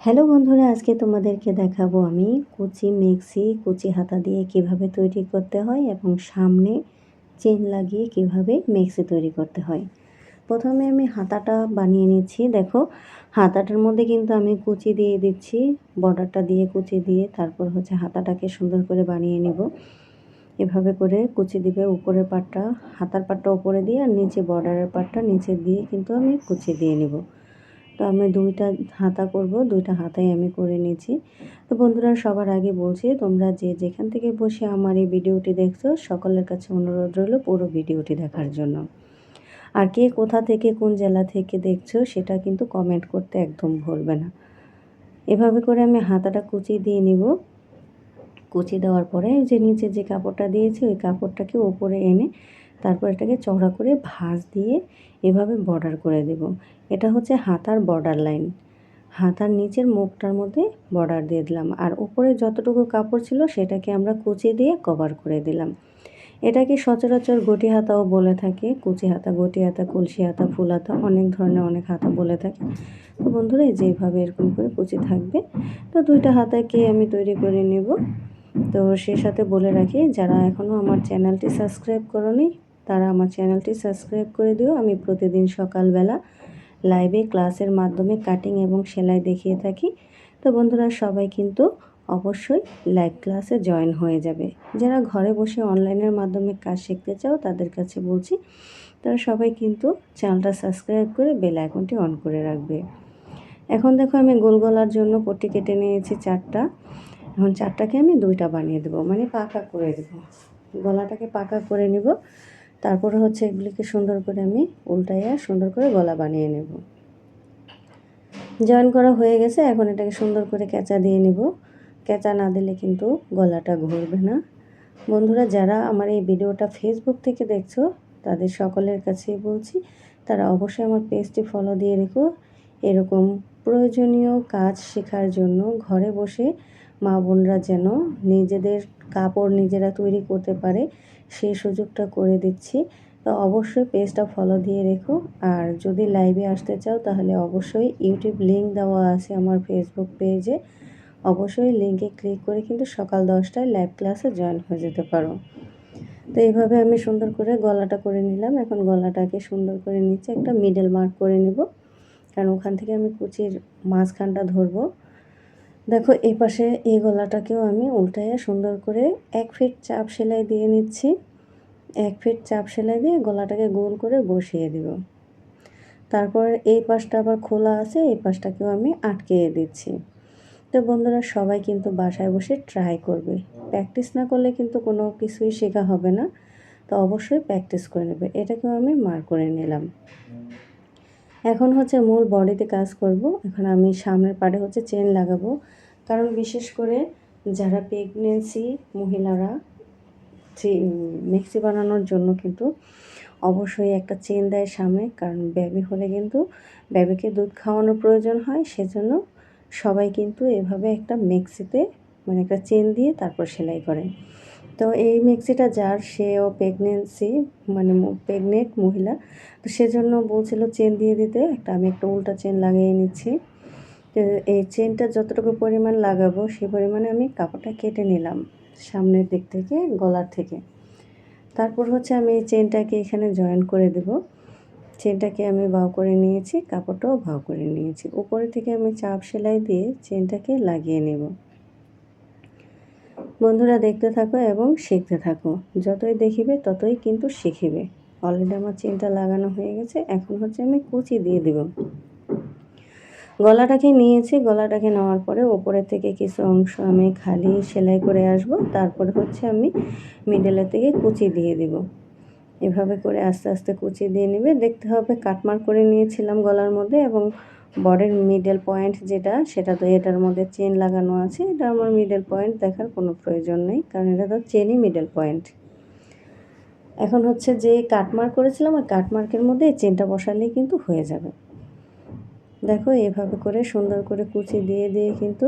Hello বন্ধুরা, আজকে তোমাদেরকে দেখাবো আমি কুচি মেক্সি, কুচি হাতা দিয়ে কীভাবে তৈরি করতে হয় এবং সামনে চেন লাগিয়ে কীভাবে মেক্সি তৈরি করতে হয়। প্রথমে আমি হাতাটা বানিয়ে নিচ্ছি। দেখো, হাতাটার মধ্যে কিন্তু আমি কুচি দিয়ে দিচ্ছি, বর্ডারটা দিয়ে কুচি দিয়ে তারপর হচ্ছে হাতাটাকে সুন্দর করে বানিয়ে নিব। এভাবে করে কুচি দিবে উপরের পাটটা, হাতার পাটটা উপরে দিয়ে আর নিচে বর্ডারের পাটটা নিচে দিয়ে কিন্তু আমি কুচি দিয়ে নিব। তো আমি দুইটা হাতা করব, দুইটা হাতাই আমি করে নিয়েছি। তো বন্ধুরা, সবার আগে বলছি, তোমরা যে যেখান থেকে বসে আমার এই ভিডিওটি দেখছ, সকলের কাছে অনুরোধ রইল পুরো ভিডিওটি দেখার জন্য। আর কে কোথা থেকে কোন জেলা থেকে দেখছ, সেটা কিন্তু কমেন্ট করতে একদম ভুলবে না। এভাবে করে আমি হাতাটা কুচি দিয়ে নিব। কুচি দেওয়ার পরে যে নিচে যে কাপড়টা দিয়েছি, ওই কাপড়টাকে ওপরে এনে তারপর এটাকে চওড়া করে ভাঁজ দিয়ে এভাবে বর্ডার করে দেব। এটা হচ্ছে হাতার বর্ডার লাইন হাতার নিচের মুখটার মধ্যে বর্ডার দিয়ে দিলাম। আর উপরে যতটুকু কাপড় ছিল সেটাকে আমরা কুচি দিয়ে কভার করে দিলাম। এটাকে সচরাচর গটি হাতাও বলে থাকে। কুচি হাতা, গটি হাতা, কলসি হাতা, ফুল হাতা, অনেক ধরনের অনেক হাতা বলে থাকে। তো বন্ধুরা যেভাবে এরকম করে কুচি থাকবে। তো দুইটা হাতাকে আমি তৈরি করে নেব। তো সে সাথে বলে রাখি, যারা এখনও আমার চ্যানেলটি সাবস্ক্রাইব করনি তারা আমার চ্যানেলটি সাবস্ক্রাইব করে দিও। আমি প্রতিদিন সকালবেলা লাইভে ক্লাসের মাধ্যমে কাটিং এবং সেলাই দেখিয়ে থাকি। তো বন্ধুরা, সবাই কিন্তু অবশ্যই লাইভ ক্লাসে জয়েন হয়ে যাবে। যারা ঘরে বসে অনলাইনের মাধ্যমে কাজ শিখতে চাও, তাদের কাছে বলছি, তারা সবাই কিন্তু চ্যানেলটা সাবস্ক্রাইব করে বেল আইকনটি অন করে রাখবে। এখন দেখো, আমি গোল গলার জন্য পট্টি কেটে নিয়েছি চারটা। এখন চারটাকে আমি দুইটা বানিয়ে দেবো মানে পাকা করে দেবো। গলাটাকে পাকা করে নিব। তারপরে হচ্ছে এগুলিকে সুন্দর করে আমি উল্টাইয়া সুন্দর করে গলা বানিয়ে নেব। জয়েন করা হয়ে গেছে, এখন এটাকে সুন্দর করে কেঁচা দিয়ে নেব। কেঁচা না দিলে কিন্তু গলাটা ঘুরবে না। বন্ধুরা, যারা আমার এই ভিডিওটা ফেসবুক থেকে দেখছ, তাদের সকলের কাছেই বলছি, তারা অবশ্যই আমার পেজটি ফলো দিয়ে রেখো। এরকম প্রয়োজনীয় কাজ শেখার জন্য ঘরে বসে মা বোনরা যেন নিজেদের কাপড় নিজেরা তৈরি করতে পারে সেই সুযোগটা করে দিচ্ছি। তো অবশ্যই পেজটা ফলো দিয়ে রেখো। আর যদি লাইভে আসতে চাও, তাহলে অবশ্যই ইউটিউব লিঙ্ক দেওয়া আছে আমার ফেসবুক পেজে অবশ্যই লিঙ্কে ক্লিক করে কিন্তু সকাল দশটায় লাইভ ক্লাসে জয়েন হয়ে যেতে পারো। তো এইভাবে আমি সুন্দর করে গলাটা করে নিলাম। এখন গলাটাকে সুন্দর করে নিচে একটা মিডল মার্ক করে নিব। কারণ ওখান থেকে আমি কুচির মাঝখানটা ধরবো। দেখো, এই পাশে এই গলাটাকেও আমি উল্টাইয়া সুন্দর করে এক ফিট চাপ সেলাই দিয়ে নিচ্ছি। এক ফিট চাপ সেলাই দিয়ে গলাটাকে গোল করে বসিয়ে দিব। তারপর এই পাশটা আবার খোলা আছে, এই পাশটাকেও আমি আটকে দিচ্ছি। তো বন্ধুরা, সবাই কিন্তু বাসায় বসে ট্রাই করবে। প্র্যাকটিস না করলে কিন্তু কোনো কিছুই শেখা হবে না। তো অবশ্যই প্র্যাকটিস করে নেবে। এটাকেও আমি মার করে নিলাম। এখন হচ্ছে মূল বডিতে কাজ করব। এখন আমি সামনের পাড়ে হচ্ছে চেন লাগাবো। কারণ বিশেষ করে যারা প্রেগনেন্সি মহিলারা মেক্সি বানানোর জন্য কিন্তু অবশ্যই একটা চেন দেয় সামনে। কারণ বেবি হলে কিন্তু বেবিকে দুধ খাওয়ানোর প্রয়োজন হয়। সেজন্য সবাই কিন্তু এভাবে একটা মেক্সিতে মানে একটা চেন দিয়ে তারপর সেলাই করে। তো এই মিক্সিটা যার সেও প্রেগনেন্সি মানে প্রেগনেন্ট মহিলা, তো সেজন্য বলছিল চেন দিয়ে দিতে, একটা আমি একটা উল্টা চেন লাগিয়ে নিচ্ছি। তো এই চেনটা যতটুকু পরিমাণ লাগাবো, সে পরিমাণে আমি কাপড়টা কেটে নিলাম, সামনের দিক থেকে, গলার থেকে। তারপর হচ্ছে আমি এই চেনটাকে এখানে জয়েন করে দেব। চেনটাকে আমি বাউ করে নিয়েছি, কাপড়টাও ভাও করে নিয়েছি। উপরে থেকে আমি চাপ সেলাই দিয়ে চেনটাকে লাগিয়ে নেব। বন্ধুরা দেখতে থাকো এবং শিখতে থাকো। যতই দেখিবে, ততই কিন্তু শিখিবে। অলরেডি আমার চিন্তা লাগানো হয়ে গেছে, এখন হচ্ছে আমি কুচি দিয়ে দেব। গলাটাকে নিয়েছি, গলাটাকে নেওয়ার পরে ওপরের থেকে কিছু অংশ আমি খালি সেলাই করে আসব, তারপরে হচ্ছে আমি মিডলের থেকে কুচি দিয়ে দিব। এভাবে করে আস্তে আস্তে কুচি দিয়ে নেবে। দেখতে হবে, কাটমার করে নিয়েছিলাম গলার মধ্যে এবং বডের মিডল পয়েন্ট যেটা, সেটা তো এটার মধ্যে চেন লাগানো আছে। এটা আমার মিডল পয়েন্ট দেখার কোনো প্রয়োজন নেই, কারণ এটা তো চেনই মিডল পয়েন্ট এখন হচ্ছে যে কাটমার্ক করেছিলাম, ওই কাটমার্কের মধ্যে চেনটা বসালেই কিন্তু হয়ে যাবে। দেখো, এভাবে করে সুন্দর করে কুচি দিয়ে দিয়ে কিন্তু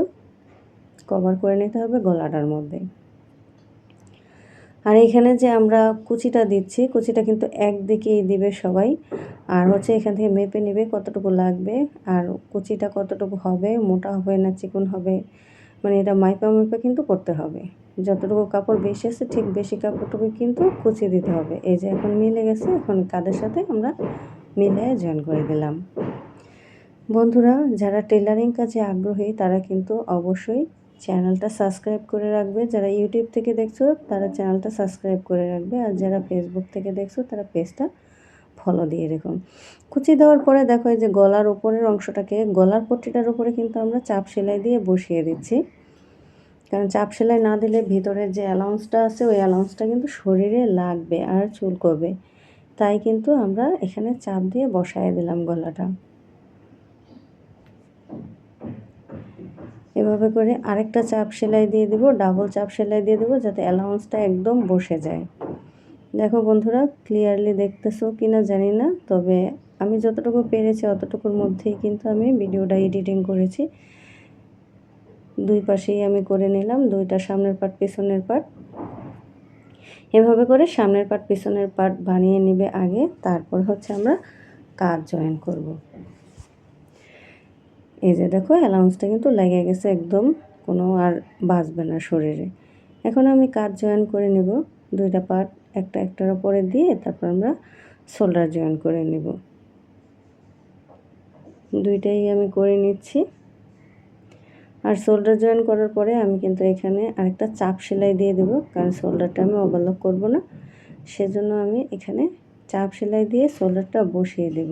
কভার করে নিতে হবে গলাটার মধ্যে। আর এখানে যে আমরা কুচিটা দিচ্ছি, কুচিটা কিন্তু একদিকেই দিবে সবাই। আর হচ্ছে এখান থেকে মেপে নেবে কতটুকু লাগবে, আর কুচিটা কতটুকু হবে, মোটা হবে না চিকন হবে মানে এটা মাইপা মাইপা কিন্তু করতে হবে। যতটুকু কাপড় বেশি আছে, ঠিক বেশি কাপড়টুকু কিন্তু কুচি দিতে হবে। এই যে এখন মিলে গেছে, এখন কাদের সাথে আমরা মিলে জয়েন করে দিলাম। বন্ধুরা, যারা টেলারিং কাজে আগ্রহী, তারা কিন্তু অবশ্যই চ্যানেলটা সাবস্ক্রাইব করে রাখবে। যারা ইউটিউব থেকে দেখছ, তারা চ্যানেলটা সাবস্ক্রাইব করে রাখবে। আর যারা ফেসবুক থেকে দেখছ, তারা পেজটা ফলো দিয়ে রেখো। কুচি দেওয়ার পরে দেখো, এই যে গলার উপরের অংশটাকে, গলার পট্টিটার উপরে কিন্তু আমরা চাপ সেলাই দিয়ে বসিয়ে দিচ্ছি। কারণ চাপ সেলাই না দিলে ভিতরের যে অ্যালাউন্সটা আছে, ওই অ্যালাউন্সটা কিন্তু শরীরে লাগবে আর চুলকবে। তাই কিন্তু আমরা এখানে চাপ দিয়ে বসায় দিলাম গলাটা। এভাবে করে আরেকটা চাপ সেলাই দিয়ে দেবো ডাবল চাপ সেলাই দিয়ে দেবো যাতে অ্যালাউন্সটা একদম বসে যায়। দেখো বন্ধুরা ক্লিয়ারলি দেখতেছো কি না জানি না, তবে আমি যতটুকু পেরেছি অতটুকুর মধ্যেই কিন্তু আমি ভিডিওটা এডিটিং করেছি। দুই পাশেই আমি করে নিলাম, দুইটা সামনের পাট পিছনের পাট এভাবে করে সামনের পাট পিছনের পাট বানিয়ে নিবে আগে, তারপর হচ্ছে আমরা কাজ জয়েন করব। এই যে দেখো অ্যালাউন্সটা কিন্তু লেগে গেছে একদম কোনো আর বাঁচবে না শরীরে। এখন আমি কাজ জয়েন করে নেব, দুইটা পার্ট একটা একটার ওপরে দিয়ে তারপর আমরা শোল্ডার জয়েন করে নেব। দুইটাই আমি করে নিচ্ছি। আর শোল্ডার জয়েন করার পরে আমি কিন্তু এখানে আরেকটা চাপ সেলাই দিয়ে দেবো, কারণ শোল্ডারটা আমি ওভারলক করব না। সেজন্য আমি এখানে চাপ সেলাই দিয়ে শোল্ডারটা বসিয়ে দেব।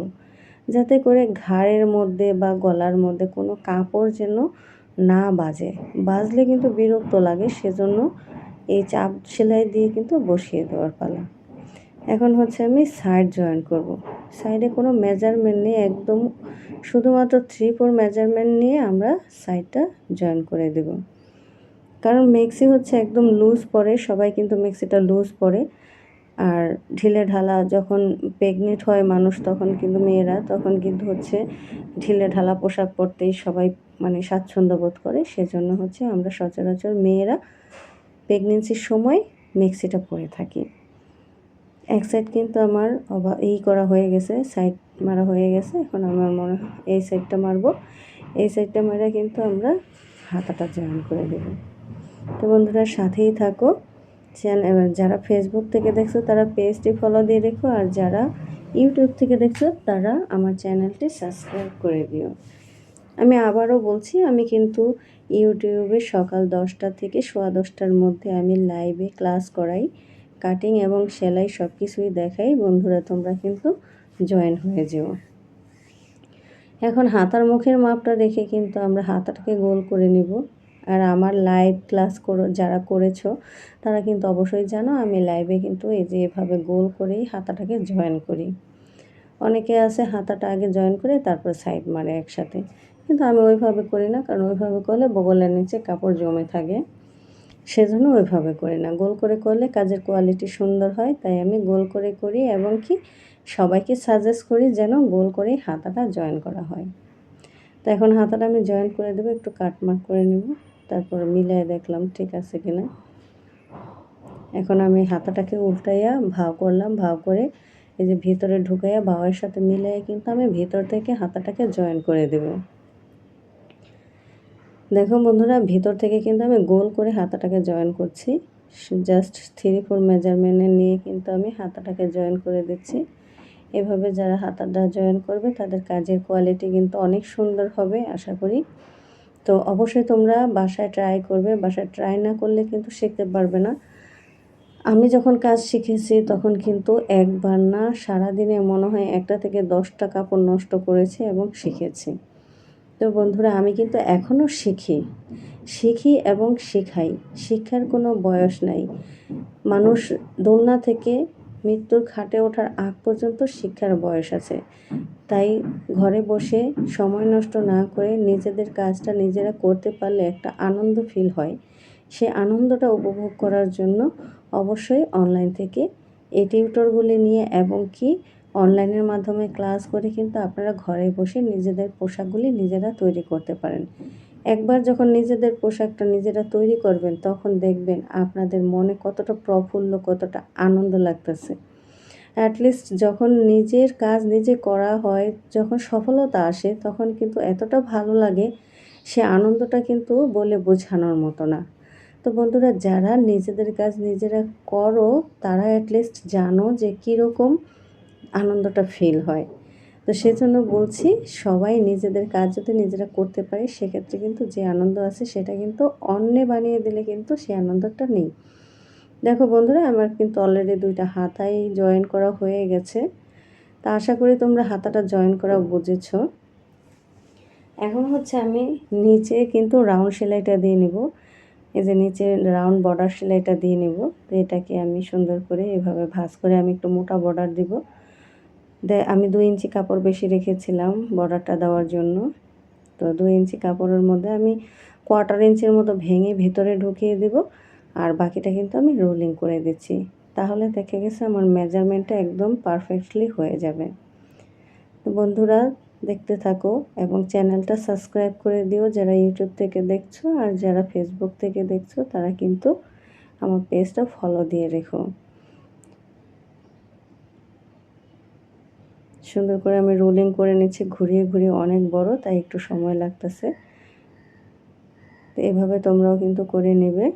যাতে করে ঘাড়ের মধ্যে বা গলার মধ্যে কোনো কাপড় যেন না বাজে। বাজলে কিন্তু বিরক্ত লাগে, সেজন্য এই চাপ সেলাই দিয়ে কিন্তু বসিয়ে দেওয়ার পালা। এখন হচ্ছে আমি সাইড জয়েন করব। সাইডে কোনো মেজারমেন্ট নেই, একদম শুধুমাত্র থ্রি ফোর মেজারমেন্ট নিয়ে আমরা সাইডটা জয়েন করে দেব। কারণ মেক্সি হচ্ছে একদম লুজ পরে, সবাই কিন্তু মেক্সিটা লুজ পরে। আর ঢিলে ঢালা যখন প্রেগনেন্ট হয় মানুষ তখন কিন্তু মেয়েরা তখন কিন্তু হচ্ছে ঢিলে ঢালা পোশাক পরতেই সবাই মানে স্বাচ্ছন্দ্য বোধ করে। সেজন্য হচ্ছে আমরা সচরাচর মেয়েরা প্রেগনেন্সির সময় মেক্সিটা পরে থাকি। এক সাইড কিন্তু আমার অবা এই করা হয়ে গেছে সাইড মারা হয়ে গেছে। এখন আমার মনে এই সাইডটা মারবো। এই সাইডটা মারা কিন্তু আমরা হাতাটা জয়েন করে দেব। তো বন্ধুরা সাথেই থাকো। চ্যানেল যারা ফেসবুক থেকে দেখছ, তারা পেজটি ফলো দিয়ে রেখো। আর যারা ইউটিউব থেকে দেখছ, তারা আমার চ্যানেলটি সাবস্ক্রাইব করে দিও। আমি আবারও বলছি, আমি কিন্তু ইউটিউবে সকাল দশটা থেকে সোয়া দশটার মধ্যে আমি লাইভে ক্লাস করাই কাটিং এবং সেলাই সব কিছুই দেখাই। বন্ধুরা, তোমরা কিন্তু জয়েন হয়ে যেও। এখন হাতার মুখের মাপটা রেখে কিন্তু আমরা হাতাটাকে গোল করে নিব। আর আমার লাইভ ক্লাস করো, যারা করেছ, তারা কিন্তু অবশ্যই জানো আমি লাইভে কিন্তু এই যে এভাবে গোল করেই হাতাটাকে জয়েন করি। অনেকে আছে হাতাটা আগে জয়েন করে তারপর সাইড মারে একসাথে। কিন্তু আমি ওইভাবে করি না, কারণ ওইভাবে করলে বগলের নিচে কাপড় জমে থাকে। সেজন্য ওইভাবে করি না। গোল করে করলে কাজের কোয়ালিটি সুন্দর হয়, তাই আমি গোল করে করি এবং কি সবাইকে সাজেস্ট করি যেন গোল করেই হাতাটা জয়েন করা হয়। তো এখন হাতাটা আমি জয়েন করে দেবো, একটু কাটমার্ক করে নেব। তারপর মিলাই দেখলাম ঠিক আছে কিনা। এখন আমি হাতাটাকে উল্টাইয়া ভাও করলাম, ভাও করে এই যে ভিতরে ঢুকাইয়া ভাওয়ের সাথে মিলাই কিন্তু আমি ভিতর থেকে হাতাটাকে জয়েন করে দেবো। দেখো বন্ধুরা, ভিতর থেকে কিন্তু আমি গোল করে হাতাটাকে জয়েন করছি। জাস্ট থ্রি ফোর মেজারমেন্টে নিয়ে কিন্তু আমি হাতাটাকে জয়েন করে দিচ্ছি। এভাবে যারা হাতাটা জয়েন করবে তাদের কাজের কোয়ালিটি কিন্তু অনেক সুন্দর হবে, আশা করি। তো অবশ্যই তোমরা বাসায় ট্রাই করবে, বাসায় ট্রাই না করলে কিন্তু শিখতে পারবে না। আমি যখন কাজ শিখেছি তখন কিন্তু একবার না সারাদিনে মনে হয় একটা থেকে দশটা কাপড় নষ্ট করেছি এবং শিখেছি। তো বন্ধুরা, আমি কিন্তু এখনও শিখি। শিখি এবং শেখাই। শিক্ষার কোনো বয়স নাই। মানুষ দোলনা থেকে মৃত্যুর খাটে ওঠার আগ পর্যন্ত শিক্ষার বয়স আছে। তাই ঘরে বসে সময় নষ্ট না করে নিজেদের কাজটা নিজেরা করতে পারলে একটা আনন্দ ফিল হয়। সে আনন্দটা উপভোগ করার জন্য অবশ্যই অনলাইন থেকে এই টিউটরগুলি নিয়ে এবং কি অনলাইনের মাধ্যমে ক্লাস করে কিন্তু আপনারা ঘরে বসে নিজেদের পোশাকগুলি নিজেরা তৈরি করতে পারেন। একবার যখন নিজেদের পোশাকটা নিজেরা তৈরি করবেন, তখন দেখবেন আপনাদের মনে কতটা প্রফুল্ল, কতটা আনন্দ লাগতেছে। অ্যাটলিস্ট যখন নিজের কাজ নিজে করা হয়, যখন সফলতা আসে, তখন কিন্তু এতটা ভালো লাগে, সে আনন্দটা কিন্তু বলে বোঝানোর মতো না। তো বন্ধুরা, যারা নিজেদের কাজ নিজেরা করো, তারা অ্যাটলিস্ট জানো যে কীরকম আনন্দটা ফিল হয়। তো সেজন্য বলছি, সবাই নিজেদের কাজ যদি নিজেরা করতে পারে, সেক্ষেত্রে কিন্তু যে আনন্দ আছে, সেটা কিন্তু অন্যে বানিয়ে দিলে কিন্তু সেই আনন্দটা নেই। দেখো বন্ধুরা, আমার কিন্তু অলরেডি দুইটা হাতাই জয়েন করা হয়ে গেছে। তা আশা করি তোমরা হাতাটা জয়েন করা বুঝেছ। এখন হচ্ছে আমি নিচে কিন্তু রাউন্ড সেলাইটা দিয়ে নেব। এই যে নিচে রাউন্ড বর্ডার সেলাইটা দিয়ে নেব। তো এটাকে আমি সুন্দর করে এভাবে ভাজ করে আমি একটু মোটা বর্ডার দিব। আমি দুই ইঞ্চি কাপড় বেশি রেখেছিলাম বর্ডারটা দেওয়ার জন্য। তো দুই ইঞ্চি কাপড়ের মধ্যে আমি কোয়ার্টার ইঞ্চির মতো ভেঙে ভেতরে ঢুকিয়ে দেব। আর বাকিটা কিন্তু আমি রোলিং করে দিচ্ছি। তাহলে দেখে গেছে আমার মেজারমেন্টটা একদম পারফেক্টলি হয়ে যাবে। তো বন্ধুরা, দেখতে থাকো এবং চ্যানেলটা সাবস্ক্রাইব করে দিও যারা ইউটিউব থেকে দেখছ আর যারা ফেসবুক থেকে দেখছ, তারা কিন্তু আমার পেজটা ফলো দিয়ে রেখো। সুন্দর করে আমি রোলিং করে নিচ্ছি, ঘুরিয়ে ঘুরিয়ে অনেক বড়, তাই একটু সময় লাগতেছে। তো এভাবে তোমরাও কিন্তু করে নেবে।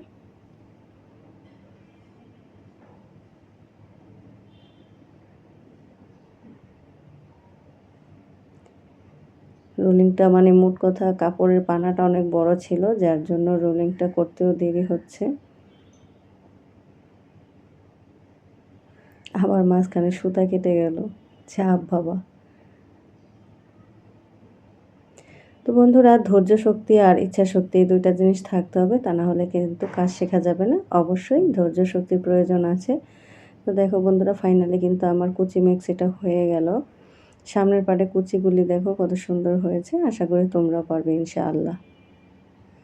রোলিংটা মানে মোট কথা কাপড়ের পানাটা অনেক বড় ছিল, যার জন্য রোলিংটা করতেও দেরি হচ্ছে। আবার মাঝখানে সুতা কেটে গেল। চাপ বাবা। তো বন্ধুরা, ধৈর্য শক্তি আর ইচ্ছা শক্তি এই দুইটা জিনিস থাকতে হবে, তা না হলে কিন্তু কাজ শেখা যাবে না। অবশ্যই ধৈর্য শক্তির প্রয়োজন আছে। তো দেখো বন্ধুরা ফাইনালি কিন্তু আমার কুচি মিক্সিটা হয়ে গেল। সামনের পাটে কুচিগুলি দেখো কত সুন্দর হয়েছে। আশা করি তোমরাও পারবে ইনশাআল্লাহ।